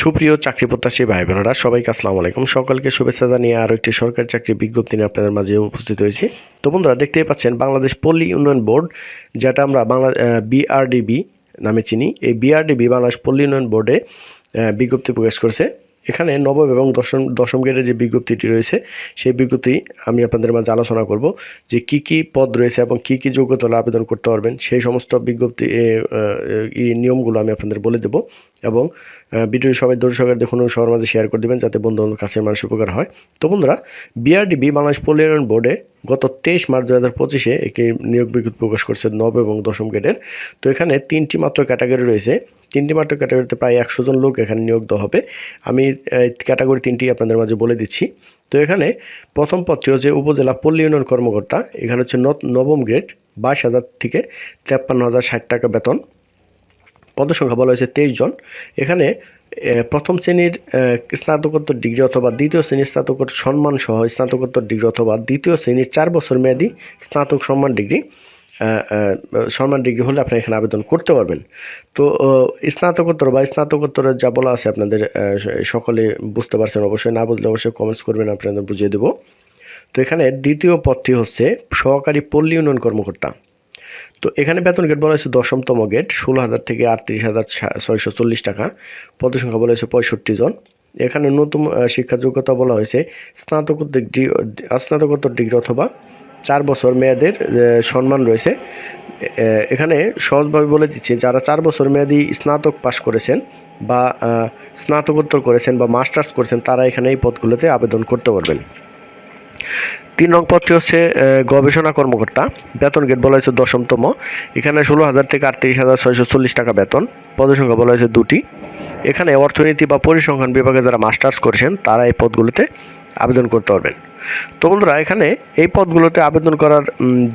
সুপ্রিয় চাকরি প্রত্যাশী ভাই বোনেরা সবাইকে আসসালামু আলাইকুম। সকলকে শুভেচ্ছা জানিয়ে আরও একটি সরকারি চাকরি বিজ্ঞপ্তি নিয়ে আপনাদের মাঝে উপস্থিত হয়েছি। তো বন্ধুরা, দেখতেই পাচ্ছেন বাংলাদেশ পল্লী উন্নয়ন বোর্ড, যেটা আমরা বাংলা বিআরডিবি নামে চিনি। এই বিআরডিবি বাংলাদেশ পল্লী উন্নয়ন বোর্ডে বিজ্ঞপ্তি প্রকাশ করেছে। এখানে নবম এবং দশম দশম গ্রেডের যে বিজ্ঞপ্তিটি রয়েছে, সেই বিজ্ঞপ্তি আমি আপনাদের মাঝে আলোচনা করব যে কি কি পদ রয়েছে এবং কি কি যোগ্যতা আবেদন করতে পারবেন। সেই সমস্ত বিজ্ঞপ্তি এই নিয়মগুলো আমি আপনাদের বলে দেব এবং ভিডিও সবাই দর্শকের দেখুন সবার মাঝে শেয়ার করে দেবেন যাতে বন্ধু কাছের মানুষ উপকার হয়। তো বন্ধুরা বিআরডিবি বাংলাদেশ পল্লী উন্নয়ন বোর্ডে গত তেইশ মার্চ দু হাজার পঁচিশে একটি নিয়োগ বিজ্ঞপ্তি প্রকাশ করছে নব এবং দশম গ্রেডের। তো এখানে তিনটি মাত্র ক্যাটাগরি রয়েছে। তিনটি মাত্র ক্যাটাগরিতে প্রায় একশো জন লোক এখানে নিয়োগ দেওয়া হবে। আমি ক্যাটাগরি তিনটি আপনাদের মাঝে বলে দিচ্ছি। তো এখানে প্রথম পদটি হচ্ছে উপজেলা পল্লী উন্নয়ন কর্মকর্তা। এখানে হচ্ছে নবম গ্রেড, বাইশ হাজার থেকে তেপ্পান্ন হাজার ষাট টাকা বেতন। পদসংখ্যা বলা হয়েছে তেইশ জন। এখানে প্রথম শ্রেণির স্নাতকোত্তর ডিগ্রি অথবা দ্বিতীয় শ্রেণির স্নাতকোত্তর সম্মান সহ স্নাতকোত্তর ডিগ্রি অথবা দ্বিতীয় শ্রেণির চার বছর মেয়াদী স্নাতক সম্মান ডিগ্রি। সম্মান ডিগ্রি হলে আপনি এখানে আবেদন করতে পারবেন। তো স্নাতকোত্তর বা স্নাতকোত্তরের যা বলা আছে আপনাদের সকলে বুঝতে পারছেন। অবশ্যই না বুঝলে অবশ্যই কমেন্টস করবেন আপনাদের বুঝিয়ে দেবো। তো এখানে দ্বিতীয় পদটি হচ্ছে সহকারী পল্লী উন্নয়ন কর্মকর্তা। তো এখানে বেতন গেট বলা হয়েছে দশমতম গেট, ষোলো হাজার থেকে আটত্রিশ হাজার ছয়শো চল্লিশ টাকা। পদসংখ্যা বলা হয়েছে পঁয়ষট্টি জন। এখানে নতুন শিক্ষা যোগ্যতা বলা হয়েছে স্নাতকোত্তর ডিগ্রি স্নাতকোত্তর ডিগ্রি অথবা চার বছর মেয়াদের সম্মান রয়েছে। এখানে সহজভাবে বলে দিচ্ছি, যারা চার বছর মেয়াদি স্নাতক পাশ করেছেন বা স্নাতকোত্তর করেছেন বা মাস্টার্স করেছেন, তারা এখানে এই পদগুলোতে আবেদন করতে পারবেন। তিন নং পদটি হচ্ছে গবেষণা কর্মকর্তা। বেতন গেট বলা হয়েছে দশমতম। এখানে ষোলো হাজার থেকে আটত্রিশ হাজার ছয়শো চল্লিশ টাকা বেতন। পদসংখ্যা বলা হয়েছে দুটি। এখানে অর্থনীতি বা পরিসংখ্যান বিভাগে যারা মাস্টার্স করেছেন, তারা এই পদগুলোতে আবেদন করতে পারবেন। তো বন্ধুরা, এখানে এই পদগুলোতে আবেদন করার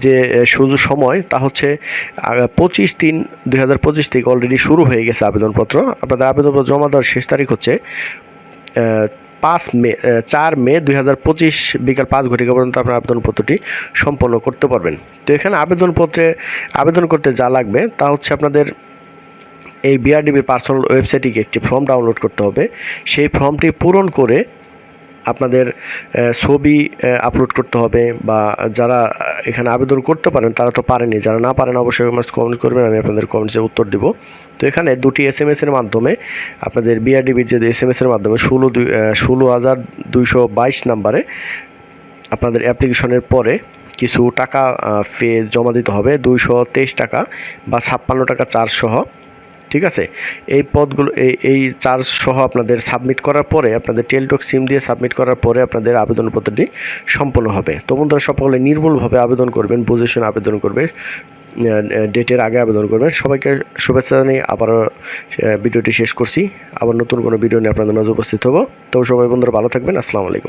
যে সুযোগ সময়, তা হচ্ছে পঁচিশ তিন দুই হাজার পঁচিশ থেকে অলরেডি শুরু হয়ে গেছে আবেদনপত্র। আপনাদের আবেদনপত্র জমা দেওয়ার শেষ তারিখ হচ্ছে পাঁচ মে চার মে দুই হাজার পঁচিশ বিকাল পাঁচ ঘটিকা পর্যন্ত আপনার আবেদনপত্রটি সম্পন্ন করতে পারবেন। তো এখানে আবেদনপত্রে, আবেদন করতে যা লাগবে, তা হচ্ছে আপনাদের এই বিআরডিবির পার্সোনাল ওয়েবসাইটে একটি ফর্ম ডাউনলোড করতে হবে। সেই ফর্মটি পূরণ করে আপনাদের ছবি আপলোড করতে হবে বা যারা এখানে আবেদন করতে পারেন, তারা তো পারেনি যারা না পারেন, অবশ্যই কমেন্ট করবেন, আমি আপনাদের কমেন্টসে উত্তর দিব। তো এখানে দুটি এস এম এর মাধ্যমে আপনাদের বিআরডিবির যে এস এম এর মাধ্যমে ষোলো দুই ষোলো হাজার দুইশো বাইশ নাম্বারে আপনাদের অ্যাপ্লিকেশনের পরে কিছু টাকা ফে জমা দিতে হবে। দুইশো তেইশ টাকা বা ছাপ্পান্ন টাকা চার্জ সহ। ঠিক আছে? এই পদগুলো, এই এই চার্জ সহ আপনাদের সাবমিট করার পরে, আপনাদের টেলটক সিম দিয়ে সাবমিট করার পরে আপনাদের আবেদনপত্রটি সম্পন্ন হবে। তো বন্ধুরা সকলে নির্ভুলভাবে আবেদন করবেন পজিশন আবেদন করবে ডেটের আগে আবেদন করবেন। সবাইকে শুভেচ্ছা জানিয়ে আবারও ভিডিওটি শেষ করছি। আবার নতুন কোনো ভিডিও নিয়ে আপনাদের মাঝে উপস্থিত হব। তো সবাই বন্ধুরা, ভালো থাকবেন। আসসালামু আলাইকুম।